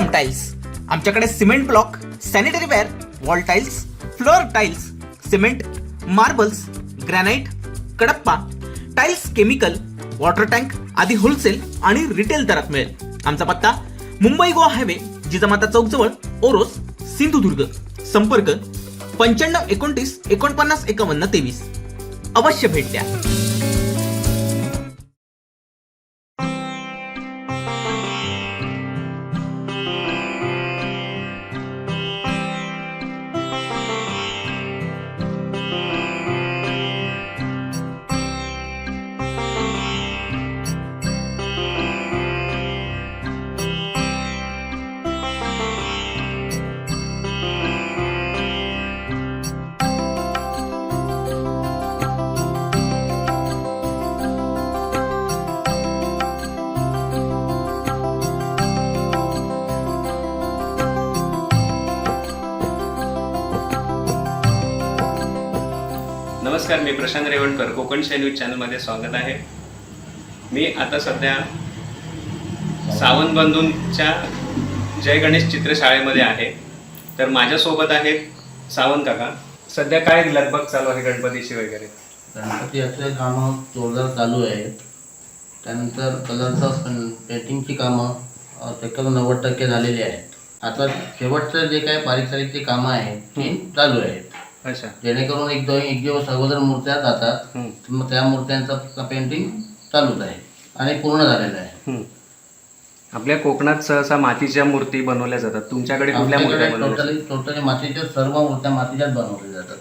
मंगलम tiles आमच्याकडे cement block sanitary ware wall tiles floor tiles cement marbles granite Kadapa tiles chemical water tank आदी wholesale आणि retail दरात मिळेल. आमचा पत्ता मुंबई गोवा हायवे जिजामाता चौक जवळ ओरोस सिंधुदुर्ग. संपर्क पंच्याण्णव एकोणतीस एकोणपन्नास एकावन्न तेवीस. अवश्य भेट द्या. नमस्कार मी प्रशांत रेवणकर कोकण शै न्यूज चॅनलमध्ये स्वागत आहे. मी आता सध्या सावंत बंधूंच्या जय गणेश चित्रशाळेमध्ये आहे. तर माझ्यासोबत आहेत सावंत काका. सध्या काय लगबग चालू आहे गणपतीची वगैरे? गणपती असले कामं जोरदार चालू आहेत. त्यानंतर कलरचं पेंटिंगची कामं अ, नव्वद टक्के झालेली आहेत. आता शेवटचं जे काय बारीक सारीक कामं आहेत ती चालू आहेत. अच्छा. जेणेकरून एक दोन एक दिवस अगोदर मूर्त्या जातात. मग त्या मूर्त्यांचं पेंटिंग चालूच आहे आणि पूर्ण झालेलं आहे. आपल्या कोकणात सहसा मातीच्या मूर्ती बनवल्या जातात. तुमच्याकडे कुठल्या मूर्त्या टोटली टोटली मातीच्या सर्व मूर्त्या मातीच्याच बनवल्या जातात.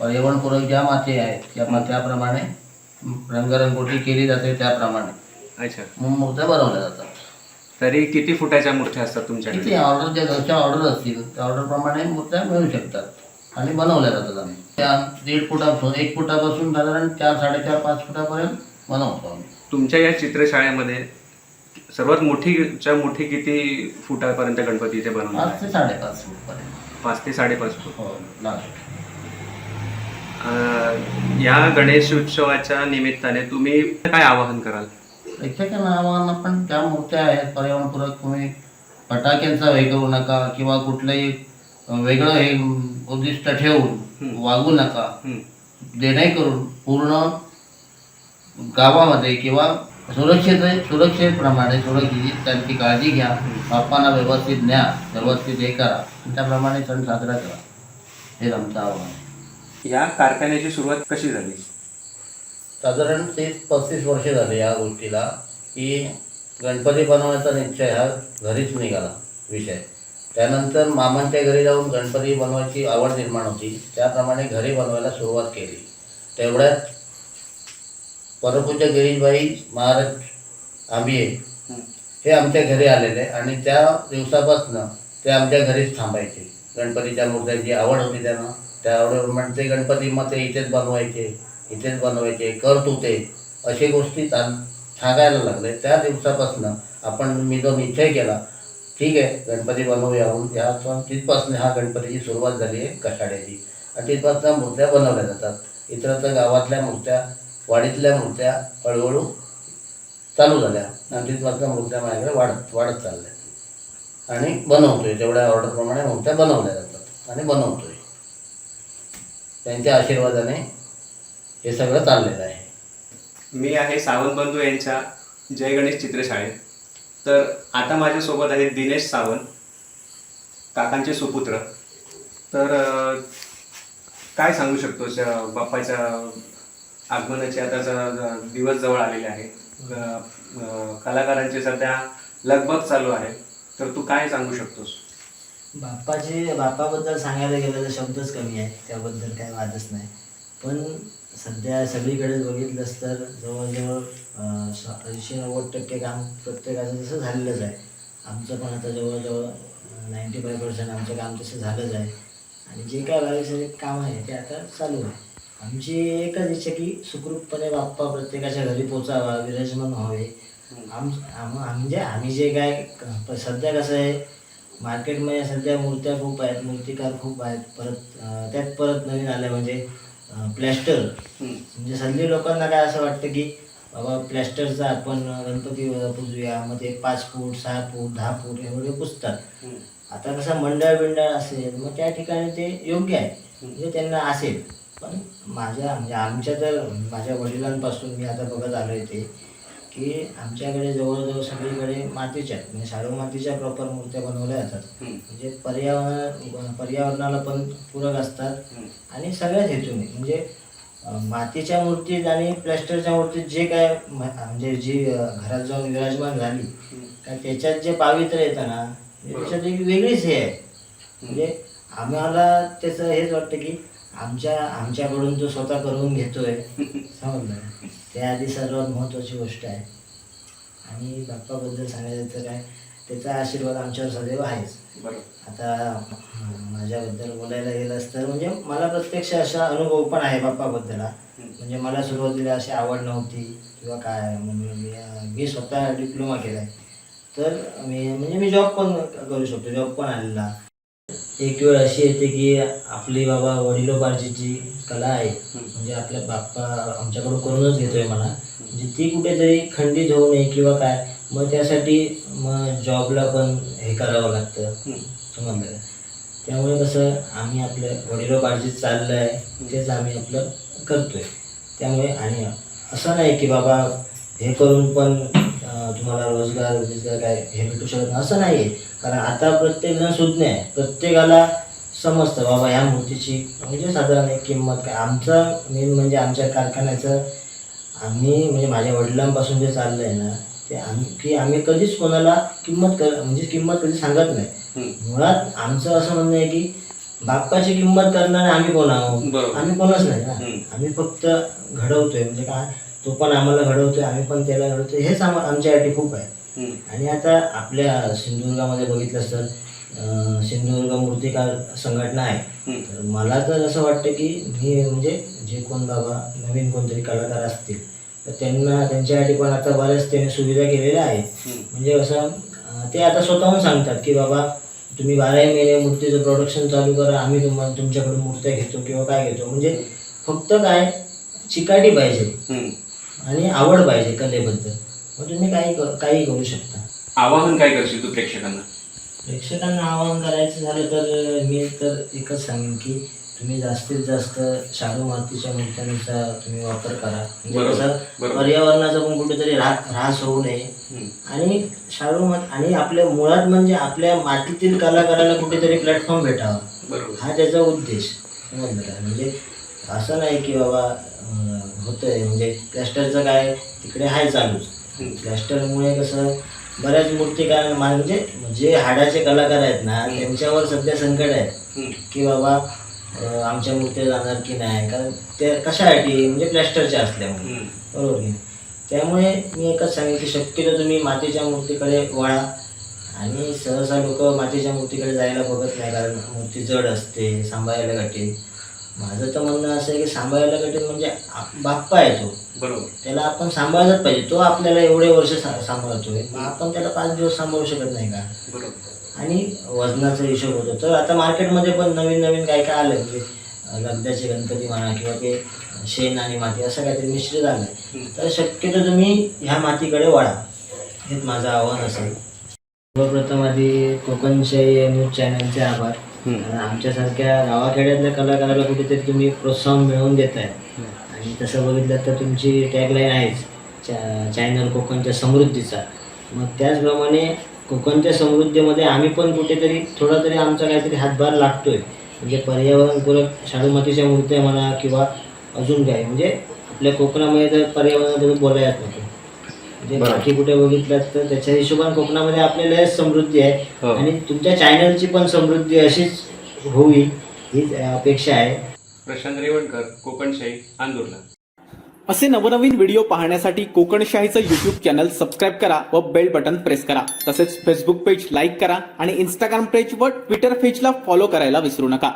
पर्यावरणपूरक ज्या माती आहेत त्या त्याप्रमाणे रंगरंगोटी केली जाते त्याप्रमाणे? अच्छा. मग मूर्त्या बनवल्या जातात. तरी किती फुटाच्या मूर्त्या असतात तुमच्याकडे? ऑर्डर ज्या घरच्या ऑर्डर असतील त्या ऑर्डरप्रमाणे मूर्त्या मिळू शकतात. आणि बनवल्या जातात आम्ही. त्या दीड फुटापासून एक फुटापासून साधारण चार साडेचार पाच फुटापर्यंत बनवतो आम्ही. तुमच्या या चित्रशाळेमध्ये सर्वात मोठीच्या मोठी किती फुटापर्यंत गणपती इथे बनवणार पाच ते साडेपाच फूटपर्यंत. पाच ते साडेपाच फूट. हो लास्ट. अं, या गणेश उत्सवाच्या निमित्ताने तुम्ही काय आवाहन कराल? प्रेक्षकांना आव्हान आपण ज्या मूर्त्या आहेत पर्यावरणपूरक तुम्ही फटाक्यांचा हे करू नका किंवा कुठलंही वेगळं हे उद्दिष्ट ठेवून वागू नका. हं. जेणेकरून पूर्ण गावामध्ये किंवा सुरक्षित सुरक्षेप्रमाणे सुरक्षित त्यांची काळजी घ्या. बाप्पांना व्यवस्थित न्या व्यवस्थित हे करा. त्याप्रमाणे सण साजरा करा. हे आमचं आव्हान आहे. या कारखान्याची सुरुवात कशी झाली? साधारण तीस पस्तीस वर्षे झाली या गोष्टीला की गणपती बनवण्याचा निश्चय हा घरीच निघाला विषय. त्यानंतर मामांच्या घरी जाऊन गणपती बनवायची आवड निर्माण होती. त्याप्रमाणे घरी बनवायला सुरुवात केली. तेवढ्यात परमपूज्य गिरीशबाई महाराज आंबिये हे आमच्या घरी आलेले आणि त्या दिवसापासून ते आमच्या घरीच थांबायचे. गणपतीच्या मूर्त्यांची आवड होती त्यांना. त्या आवडीप्रमाणे ते गणपती मग ते इथेच बनवायचे इथेच बनवायचे कर तू ते अशी गोष्टी सांगायला लागले. त्या दिवसापासनं आपण मी जो निश्चय केला. ठीक आहे गणपती बनवूया म्हणून. या तिथपासून हा गणपतीची सुरुवात झाली आहे कशाड्याची. आणि तिथपासून मूर्त्या बनवल्या जातात. इतरत्र गावातल्या मूर्त्या वाडीतल्या मूर्त्या हळूहळू चालू झाल्या. आणि तिथपासून मूर्त्या माझ्याकडे वाढत वाढत चालल्या. आणि बनवतोय. तेवढ्या ऑर्डरप्रमाणे मूर्त्या बनवल्या जातात आणि बनवतोय. त्यांच्या आशीर्वादाने हे सगळं चाललेलं आहे. मी आहे सावंत बंधू यांच्या जय गणेश चित्रशाळेत. तर आता माझ्यासोबत आहेत दिनेश सावंत काकांचे सुपुत्र. तर काय सांगू शकतो बाप्पाच्या आगमनाचे? आता दिवस जवळ आलेले आहे कलाकारांचे सध्या लगबग चालू आहे. तर तू काय सांगू शकतोस? बाप्पाचे बाप्पाबद्दल सांगायला गेलं तर शब्दच कमी आहे त्याबद्दल काय वादच नाही. पण सध्या सगळीकडे बघितलंच तर जवळजवळ ऐंशी नव्वद टक्के काम प्रत्येकाचं तसं झालेलंच आहे. आमचं पण आता जवळजवळ नाईंटी फाय पर्सेंट आमचं काम तसं झालंच आहे. आणि जे काय बारीक काम आहे ते आता चालू आहे. आमची एकच इच्छा की सुखरूपपणे बाप्पा प्रत्येकाच्या घरी पोचावा विराजमान व्हावे आम आम- म्हणजे आम्ही जे काय सध्या कसं आहे मार्केटमध्ये सध्या मूर्त्या खूप आहेत मूर्तिकार खूप आहेत परत त्यात परत नवीन आल्या म्हणजे प्लॅस्टर म्हणजे सध्या लोकांना काय असं वाटतं की बाबा प्लॅस्टरचा आपण गणपती पुजूया मग ते पाच फूट सहा फूट दहा फूट एवढे पुजतात. आता कसं मंडळ बिंडळ असेल मग त्या ठिकाणी ते योग्य आहे. म्हणजे त्यांना असेल. पण माझ्या म्हणजे आमच्या तर माझ्या वडिलांपासून मी आता बघत आलो आहे ते की आमच्याकडे जवळजवळ सगळीकडे मातीच्या आहेत. म्हणजे शाडू मातीच्या प्रॉपर मूर्त्या बनवल्या जातात. म्हणजे पर्यावरण पर्यावरणाला पण पूरक असतात. आणि सगळ्याच हेतूने. म्हणजे मातीच्या मूर्तीत आणि प्लॅस्टरच्या मूर्तीत जे काय म्हणजे जी घरात जाऊन विराजमान झाली का त्याच्यात जे पावित्र्य येतं ना त्याच्यात एक वेगळीच हे आहे. म्हणजे आम्हाला त्याचं हेच वाटतं की आमच्या आमच्याकडून तो स्वतः करून घेतोय. समजलं? ना? ते आधी सर्वात महत्त्वाची गोष्ट आहे. आणि बाप्पाबद्दल सांगायचं तर काय त्याचा आशीर्वाद आमच्यावर सदैव आहेच. बरोबर. आता माझ्याबद्दल बोलायला गेलंच तर म्हणजे मला प्रत्यक्ष असा अनुभव पण आहे बाप्पाबद्दल हा. म्हणजे मला सुरुवातीला अशी आवड नव्हती किंवा काय म्हणजे मी स्वतः डिप्लोमा केला आहे तर मी म्हणजे मी जॉब पण करू शकतो जॉब पण आलेला. एक वेळ अशी येते की आपली बाबा वडिलोपार्जितची कला आहे म्हणजे आपल्या बाप्पा आमच्याकडून करूनच घेतोय म्हणा. म्हणजे ती कुठेतरी खंडित होऊ नये किंवा काय मग त्यासाठी मग जॉबला पण हे करावं लागतं. समजलं का? त्यामुळे कसं आम्ही आपलं वडिलोपार्जित चाललं आहे तेच आम्ही आपलं करतोय. त्यामुळे आणि असं नाही की बाबा हे करून पण तुम्हाला रोजगार रोजगार काय हे भेटू शकत नाही. असं नाही आहे कारण आता प्रत्येक जण सुज्ञ आहे. प्रत्येकाला समजतं बाबा ह्या मूर्तीची म्हणजे साधारण एक किंमत काय? आमचं मेन म्हणजे आमच्या कारखान्याचं आम्ही म्हणजे माझ्या वडिलांपासून जे चाललं आहे ना ते आम्ही की आम्ही कधीच कोणाला किंमत कर म्हणजे किंमत कधी सांगत नाही. मुळात आमचं असं म्हणणं आहे की बाप्पाची किंमत करणारे आम्ही कोण आहोत. आम्ही कोणच नाही ना. आम्ही फक्त घडवतोय. म्हणजे काय? तो पण आम्हाला घडवतोय आम्ही पण त्याला घडवतोय. हेच आम आमच्यासाठी खूप आहे. आणि आता आपल्या सिंधुदुर्गामध्ये बघितलं तर सिंधुदुर्ग मूर्तिकार संघटना आहे. तर मला तर असं वाटतं की मी म्हणजे जे कोण बाबा नवीन कोणतरी कलाकार असतील तर त्यांना त्यांच्यासाठी पण आता बऱ्याच त्यांनी सुविधा केलेल्या आहेत. म्हणजे कसं अं, ते आता स्वतःहून सांगतात की बाबा तुम्ही बाराही महिने मूर्तीचं प्रोडक्शन चालू करा आम्ही तुम्हाला तुमच्याकडून मूर्त्या घेतो किंवा काय घेतो. म्हणजे फक्त काय चिकाटी पाहिजे. आणि आवड पाहिजे कलेबद्दल. मग तुम्ही काही क- काही करू शकता. आवाहन काय करशील तू प्रेक्षकांना? प्रेक्षकांना आवाहन करायचं झालं तर मी तर एकच सांगेन की तुम्ही जास्तीत जास्त शाडू मातीच्या मूर्त्यांचा तुम्ही वापर करा. म्हणजे बरोबर, कसं बरोबर. पर्यावरणाचा पण कुठेतरी रा ऱ्हास होऊ नये. आणि शाडू मात आणि आपल्या मुळात म्हणजे आपल्या मातीतील कलाकाराला कुठेतरी प्लॅटफॉर्म भेटावा. बरोबर. हा त्याचा उद्देश. समजलं का? म्हणजे असं नाही की बाबा होतंय. म्हणजे प्लॅस्टरचं काय तिकडे हाय चालूच. प्लॅस्टरमुळे कसं बऱ्याच मूर्तिकार म्हणजे जे हाडाचे कलाकार आहेत ना त्यांच्यावर सध्या संकट आहे. की बाबा आमच्या मूर्त्या जाणार की नाही? कारण ते कशासाठी? म्हणजे प्लॅस्टरच्या असल्यामुळे. बरोबर की नाही? त्यामुळे मी एकच सांगेन की शक्यतो तुम्ही मातीच्या मूर्तीकडे वळा. आणि सहसा लोक मातीच्या मूर्तीकडे जायला बघत नाही कारण मूर्ती जड असते सांभाळायला कठीण. माझं तर म्हणणं असं आहे की सांभाळायला कठीण म्हणजे आप- बाप्पा आहे तो. बरोबर. त्याला आपण सांभाळलंच पाहिजे. तो आपल्याला एवढे वर्ष सा- सांभाळतोय. मग आपण त्याला पाच दिवस सांभाळू शकत नाही का? बरोबर. आणि वजनाचा हिशोब होतो. तर आता मार्केटमध्ये पण नवीन नवीन काय काय आलं म्हणजे अं, लगद्याचे गणपती म्हणा किंवा ते शेण आणि माती असं काहीतरी मिश्रित आलं तर शक्यतो तुम्ही ह्या मातीकडे वळा हेच माझं आव्हान असेल. सर्वप्रथम आधी कोकणशाही न्यूज चॅनलचे आभार. कारण आमच्यासारख्या गावाखेड्यातल्या कलाकाराला कुठेतरी तुम्ही प्रोत्साहन मिळवून देत आहे आणि तसं बघितलं तर तुमची टॅगलाईन आहेच चा चॅनल कोकणच्या समृद्धीचा. मग त्याचप्रमाणे कोकणच्या समृद्धीमध्ये आम्ही पण कुठेतरी थोडा तरी आमचा काहीतरी हातभार लागतोय म्हणजे पर्यावरणपूरक शाडूमातीच्या मूर्त्या म्हणा किंवा अजून काय म्हणजे आपल्या कोकणामध्ये तर पर्यावरणाबद्दल बोलायच नको. म्हणजे बाकी कुठे बघितलं तर त्याच्या हिशोबाने कोकणामध्ये आपल्याला समृद्धी आहे. हो. आणि तुमच्या चॅनलची पण समृद्धी अशीच होईल हीच अपेक्षा आहे. प्रशांत रेवणकर कोकणशाही आंदोलन. असे नवनवीन व्हिडिओ पाहण्यासाठी कोकणशाहीचं यूट्यूब चॅनल सबस्क्राईब करा व बेल बटन प्रेस करा. तसेच फेसबुक पेज लाईक करा आणि इंस्टाग्राम पेज व ट्विटर पेजला फॉलो करायला विसरू नका.